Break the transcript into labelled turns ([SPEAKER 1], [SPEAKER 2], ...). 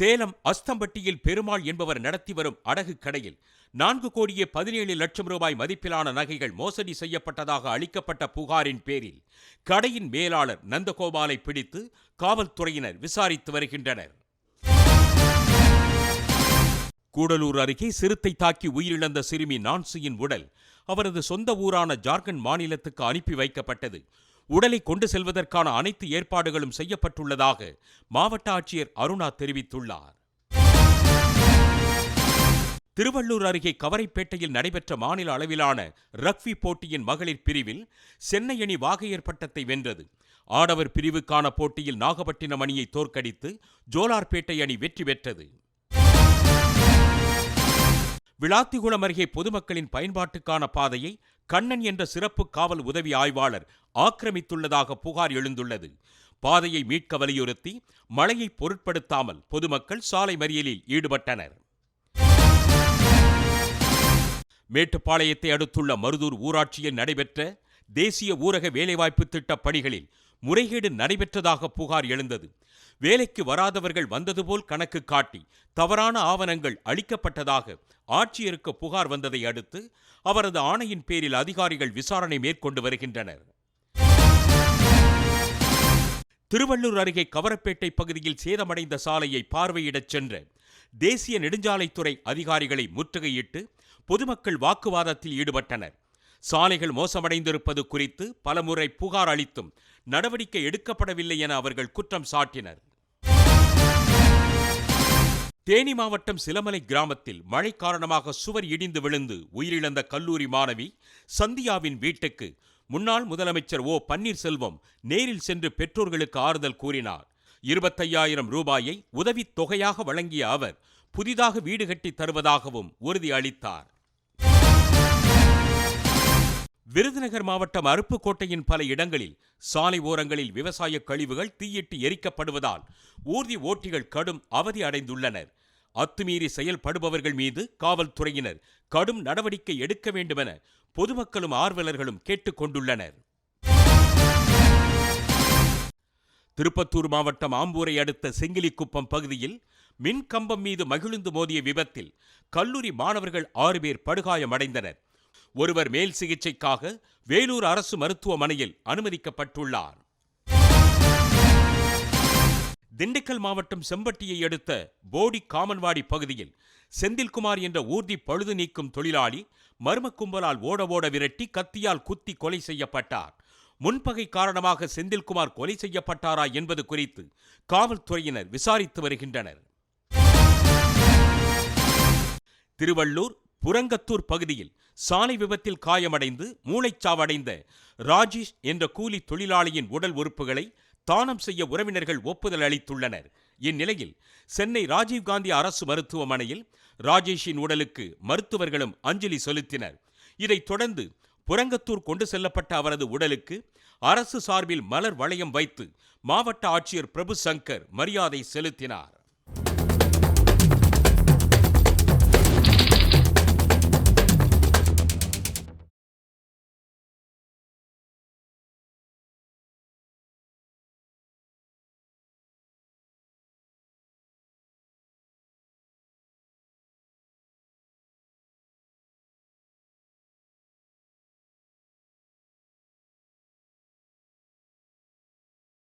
[SPEAKER 1] சேலம் அஸ்தம்பட்டியில் பெருமாள் என்பவர் நடத்தி வரும் அடகு கடையில் நான்கு கோடியே பதினேழு லட்சம் ரூபாய் மதிப்பிலான நகைகள் மோசடி செய்யப்பட்டதாக அளிக்கப்பட்ட புகாரின் பேரில் கடையின் மேலாளர் நந்தகோபாலை பிடித்து காவல்துறையினர் விசாரித்து வருகின்றனர். கூடலூர் அருகே சிறுத்தை தாக்கி உயிரிழந்த சிறுமி நான்சியின் உடல் அவரது சொந்த ஊரான ஜார்க்கண்ட் மாநிலத்துக்கு அனுப்பி வைக்கப்பட்டது. உடலை கொண்டு செல்வதற்கான அனைத்து ஏற்பாடுகளும் செய்யப்பட்டுள்ளதாக மாவட்ட ஆட்சியர் அருணா தெரிவித்துள்ளார். திருவள்ளூர் அருகே கவரைப்பேட்டையில் நடைபெற்ற மாநில அளவிலான ரக்வி போட்டியின் மகளிர் பிரிவில் சென்னை அணி வாகையர் பட்டத்தை வென்றது. ஆடவர் பிரிவுக்கான போட்டியில் நாகப்பட்டினம் அணியை தோற்கடித்து ஜோலார்பேட்டை அணி வெற்றி பெற்றது. விளாத்திகுளம் அருகே பொதுமக்களின் பயன்பாட்டுக்கான பாதையை கண்ணன் என்ற சிறப்பு காவல் உதவி ஆய்வாளர் ஆக்கிரமித்துள்ளதாக புகார் எழுந்துள்ளது. பாதையை மீட்க வலியுறுத்தி மழையை பொருட்படுத்தாமல் பொதுமக்கள் சாலை மறியலில் ஈடுபட்டனர். மேட்டுப்பாளையத்தை அடுத்துள்ள மருதூர் ஊராட்சியில் நடைபெற்ற தேசிய ஊரக வேலைவாய்ப்பு திட்ட பணிகளில் முறைகேடு நடைபெற்றதாக புகார் எழுந்தது. வேலைக்கு வராதவர்கள் வந்தது போல் கணக்கு காட்டி தவறான ஆவணங்கள் அளிக்கப்பட்டதாக ஆட்சியருக்கு புகார் வந்ததை அடுத்து அவரது ஆணையின் பேரில் அதிகாரிகள் விசாரணை மேற்கொண்டு வருகின்றனர். திருவள்ளூர் அருகே கவரப்பேட்டை பகுதியில் சேதமடைந்த சாலையை பார்வையிடச் சென்ற தேசிய நெடுஞ்சாலைத்துறை அதிகாரிகளை முற்றுகையிட்டு பொதுமக்கள் வாக்குவாதத்தில் ஈடுபட்டனர். சாலைகள் மோசமடைந்திருப்பது குறித்து பலமுறை புகார் அளித்தும் நடவடிக்கை எடுக்கப்படவில்லை என அவர்கள் குற்றம் சாட்டினர். தேனி மாவட்டம் சிலமலை கிராமத்தில் மழை காரணமாக சுவர் இடிந்து விழுந்து உயிரிழந்த கல்லூரி மாணவி சந்தியாவின் வீட்டுக்கு முன்னாள் முதலமைச்சர் ஓ பன்னீர்செல்வம் நேரில் சென்று பெற்றோர்களுக்கு ஆறுதல் கூறினார். இருபத்தையாயிரம் ரூபாயை உதவித் தொகையாக வழங்கிய அவர் புதிதாக வீடு கட்டித் தருவதாகவும் உறுதி அளித்தார் விருதுநகர் மாவட்டம் அருப்புக்கோட்டையின் பல இடங்களில் சாலை ஓரங்களில் விவசாய கழிவுகள் தீயிட்டு எரிக்கப்படுவதால் ஊர்தி ஓட்டிகள் கடும் அவதி அடைந்துள்ளனர். அத்துமீறி செயல்படுபவர்கள் மீது காவல்துறையினர் கடும் நடவடிக்கை எடுக்க வேண்டுமென பொதுமக்களும் ஆர்வலர்களும் கேட்டுக்கொண்டுள்ளனர் திருப்பத்தூர் மாவட்டம் ஆம்பூரை அடுத்த செங்கிலிக்குப்பம் பகுதியில் மின் கம்பம் மீது மகிழுந்து மோதிய விபத்தில் கல்லூரி மாணவர்கள் ஆறு பேர் படுகாயமடைந்தனர். ஒருவர் மேல் சிகிச்சைக்காக வேலூர் அரசு மருத்துவமனையில் அனுமதிக்கப்பட்டுள்ளார். திண்டுக்கல் மாவட்டம் செம்பட்டியை அடுத்த போடி காமன்வாடி பகுதியில் செந்தில்குமார் என்ற ஊர்தி பழுது நீக்கும் தொழிலாளி மர்ம கும்பலால் ஓட ஓட விரட்டி கத்தியால் குத்தி கொலை செய்யப்பட்டார். முன்பகை காரணமாக செந்தில்குமார் கொலை செய்யப்பட்டாரா என்பது குறித்து காவல்துறையினர் விசாரித்து வருகின்றனர். திருவள்ளூர் புரங்கத்தூர் பகுதியில் சாலை விபத்தில் காயமடைந்து மூளைச்சாவடைந்த ராஜேஷ் என்ற கூலி தொழிலாளியின் உடல் உறுப்புகளை தானம் செய்ய உறவினர்கள் ஒப்புதல் அளித்துள்ளனர். இந்நிலையில் சென்னை ராஜீவ்காந்தி அரசு மருத்துவமனையில் ராஜேஷின் உடலுக்கு மருத்துவர்களும் அஞ்சலி செலுத்தினர். இதைத் தொடர்ந்து புரங்கத்தூர் கொண்டு செல்லப்பட்ட அவரது உடலுக்கு அரசு சார்பில் மலர் வளையம் வைத்து மாவட்ட ஆட்சியர் பிரபு சங்கர் மரியாதை செலுத்தினார்.